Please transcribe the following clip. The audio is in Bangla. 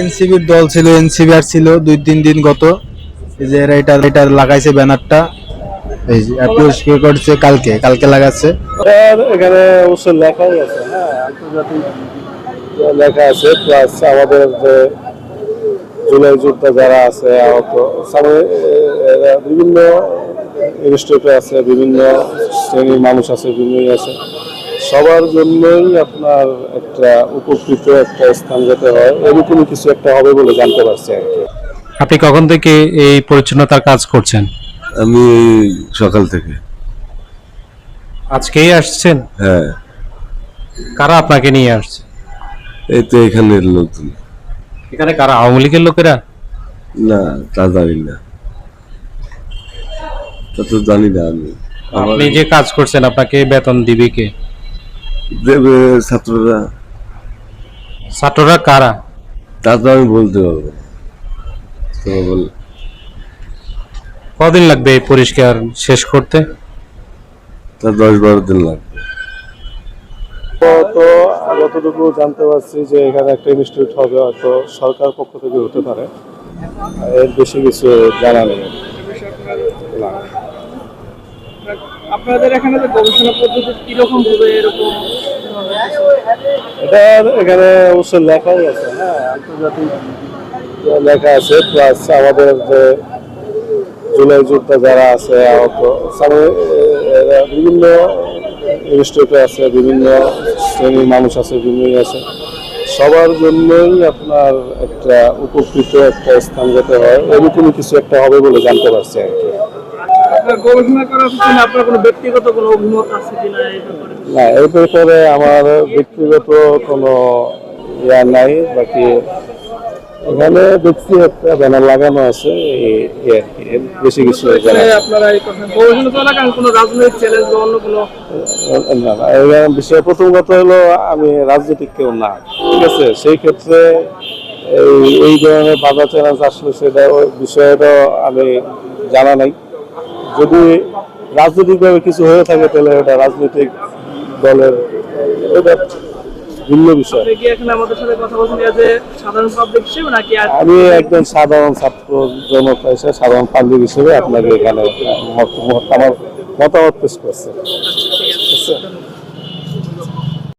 এনসিবির দল ছিল এনসিবি আর ছিল, দুই, তিন দিন গত। এই যে এরা এটা এটা লাগাইছে ব্যানারটা। এই যে পরিষ্কার করছে কালকে কালকে লাগাচ্ছে। এখানে অবশ্য লেখাই আছে হ্যাঁ আন্তর্জাতিক লেখা আছে প্লাস আমাদের যে জুলাই যোদ্ধা যারা আছে, আহত বিভিন্ন ইনস্টিটিউটে আছে, বিভিন্ন শ্রেণির মানুষ আছে, বিভিন্ন ইয়ে আছে। সবার জন্যই আপনার একটা উপকৃত একটা স্থান যেতে হয় এরকমই কিছু একটা হবে বলে জানতে পারছি আর কি। আপনি কখন থেকে এই পরিচ্ছন্নতার কাজ করছেন? আমি এই সকাল থেকে। আজকেই আসছেন? হ্যাঁ। কারা আপনাকে নিয়ে আসছে? এই তো এখানের লোকজন এখানে কারা আওয়ামী লীগের লোকেরা? না তা জানি না। তা তো জানি না আমি। আপনি যে কাজ করছেন আপনাকে বেতন দিবে কে? ছাত্ররা। ছাত্ররা কারা? তা তো আমি বলতে পারব তো বল। কদিন লাগবে এই পরিষ্কার শেষ করতে? তা দশ বারো দিন লাগবে। তো যতটুকু জানতে পারছি যে এখানে একটা ইনস্টিটিউট হবে হয়তো সরকার পক্ষ থেকে হতে পারে। এর বেশি কিছু জানা নেই। আপনাদের এখানে গবেষণা পদ্ধতি কীরকম হবে এরকম? এটা এখানে অবশ্য লেখাই আছে হ্যাঁ লেখা আছে প্লাস আমাদের যে জুলাই যোদ্ধা যারা আছে বিভিন্ন ইনস্টিটিউটে আছে, বিভিন্ন শ্রেণির মানুষ আছে, বিভিন্ন ইয়ে আছে। সবার জন্যই আপনার একটা উপকৃত একটা স্থান যেতে হয়, এরকমই কিছু একটা হবে বলে জানতে পারছি আর কি। না এই ব্যাপারে আমার ব্যক্তিগত কোনো ইয়া নাই বাকি এখানে দেখছি একটা ব্যানার লাগানো আছে আর বেশি কিছু বিষয়ে প্রথম কথা হলো আমি রাজনৈতিক কেউ না ঠিক আছে? সেই ক্ষেত্রে এই এই ধরনের বাধা চ্যালেঞ্জ আসলে সেটা ওই বিষয়টা আমি জানা নাই। যদি রাজনৈতিকভাবে কিছু হয়ে থাকে তাহলে এটা রাজনৈতিক দলের এটা ভিন্ন বিষয়। আমি একজন সাধারণ ছাত্র জনতা হিসেবে সাধারণ পাবলিক হিসেবে আপনাকে এখানে আমার মতামত পেশ করছি। আছে।